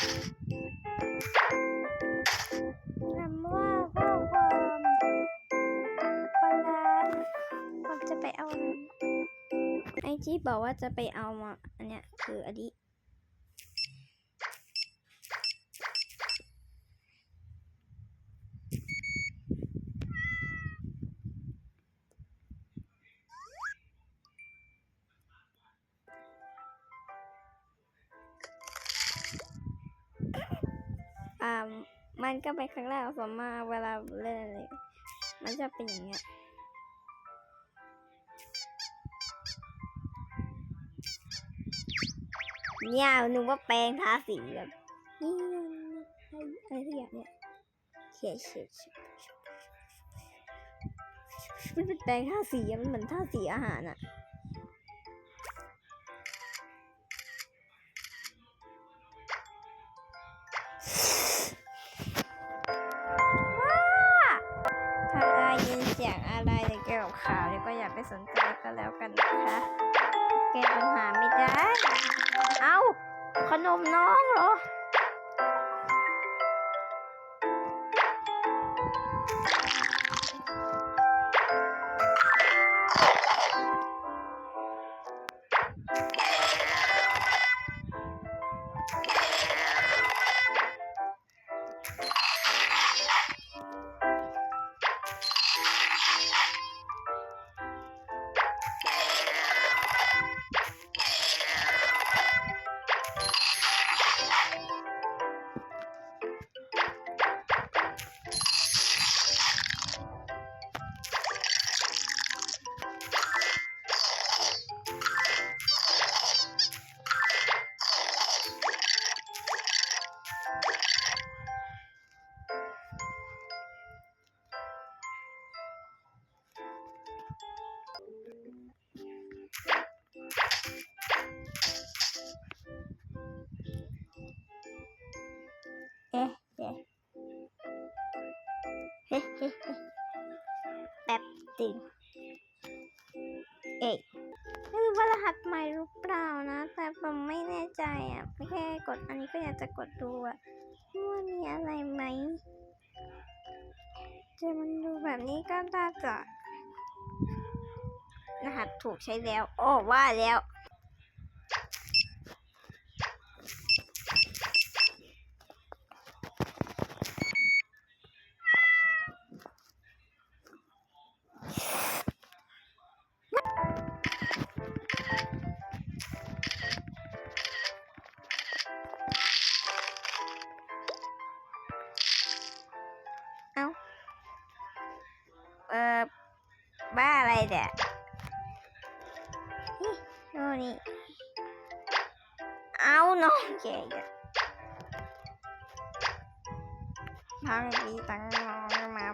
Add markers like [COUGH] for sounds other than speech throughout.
คำว่าข้อความปลาผมจะไปเอาไอจีบอกว่าจะไปเอามอันเนี้ยคืออันนี้ มันก็เป็นครั้งแรกของผมมาเวลาเล่นอะไรมันจะเป็นอย่างเงี้ยเนี่ยหนูว่าแปรงทาสีแบบนี่อะไรทุกอย่างเนี่ยเขียนเขียนมันเป็นแปรงทาสีมันเหมือนทาสีอาหารอะ สียงอะไรเกี่ยวกับข่าวเนี่ยก็อย่าไปสนใจก็แล้วกันนะคะแก้ปัญหาไม่ได้ เอ้าขนมน้องเหรอ แน่ใจอะแค่กดอันนี้ก็อยากจะกดดูอะว่ามีอะไรไหมจะมันดูแบบนี้ก็ได้จ้ะรหัสถูกใช้แล้ว โอ้ว่าแล้ว บ้าอะไรเนี่ยนี่โน่นนี่เอาน้องแกอีกอะทั้งพี่ทั้งน้องมา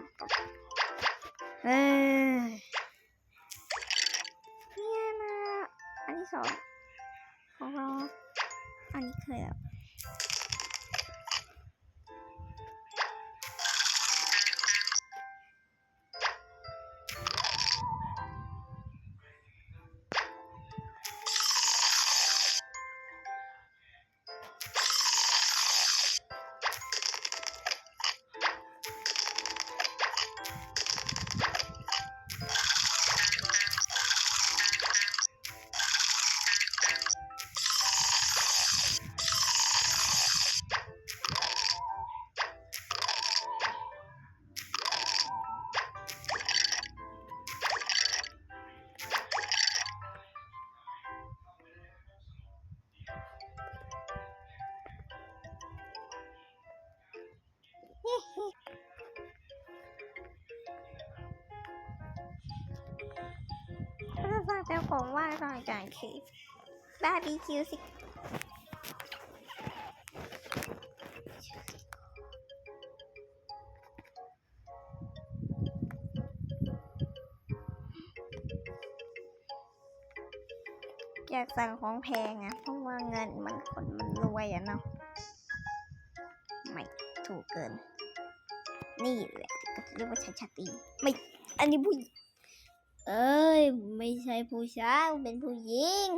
าสั่งเจ้าของว่าสั่งจานคือบาร์บีคิวสิอยากสั่งของแพงอะเพราะว่าเงินมันคนมันรวยอะเนาะไม่ถูกเกิน นี่แหละก็เรียกว่าชายชาตรีไม่ อันนี้ผู้หญิง เอ้ย ไม่ใช่ผู้ชายเป็นผู้หญิง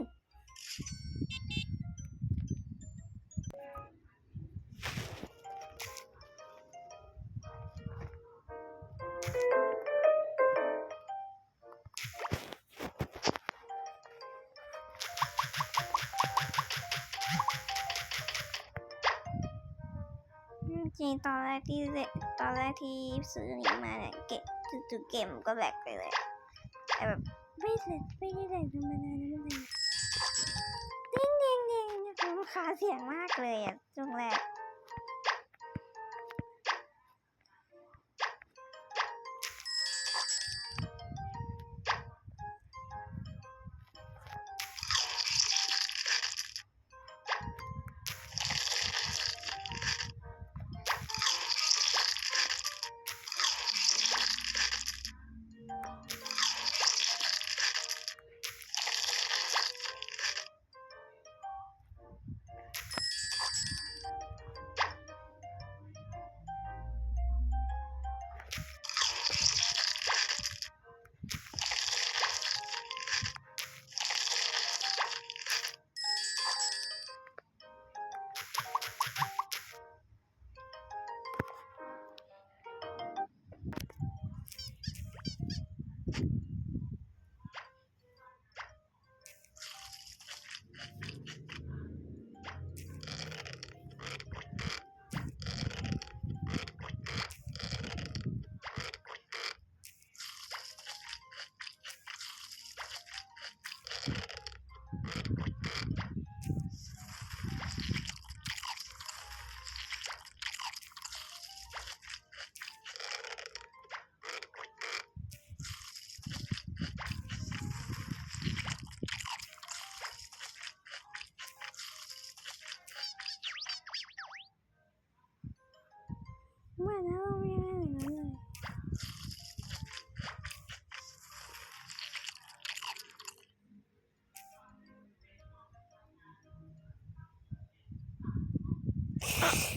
จริงตอนแรกที่เรตอนแรกที่ซื้อนี้มาเนี่ยเก็บจุดๆเก็บก็แบกไปเลย แต่แบบไม่เสร็จไม่ได้แหลกธรรมานะมันเลยดิ้งดิ้งดิ้งรำคาญเสียงมากเลยอะช่วงแรก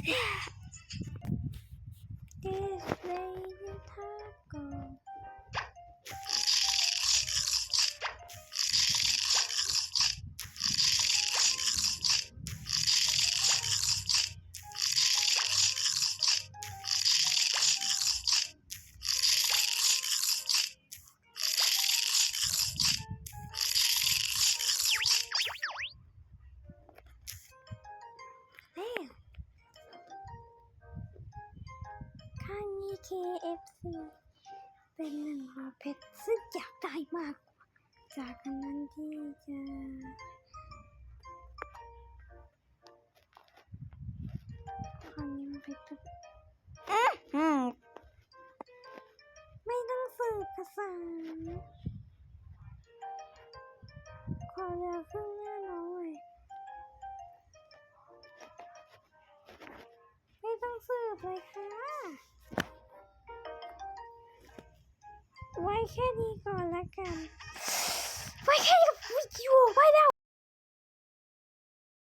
yeah. [LAUGHS] FC เป็นหนึ่งหัวเพชรซึ่งอยากได้มากกว่าจากนั้นที่จะคราวนี้มันเพชรอืมไม่ต้องสืบภาษาขอเหลือครึ่งหน้าน้อยไม่ต้องสืบเลยค่ะ แค่นี้ก่อนละกัน ไว้แค่นี้กับวิดีโอไว้แล้ว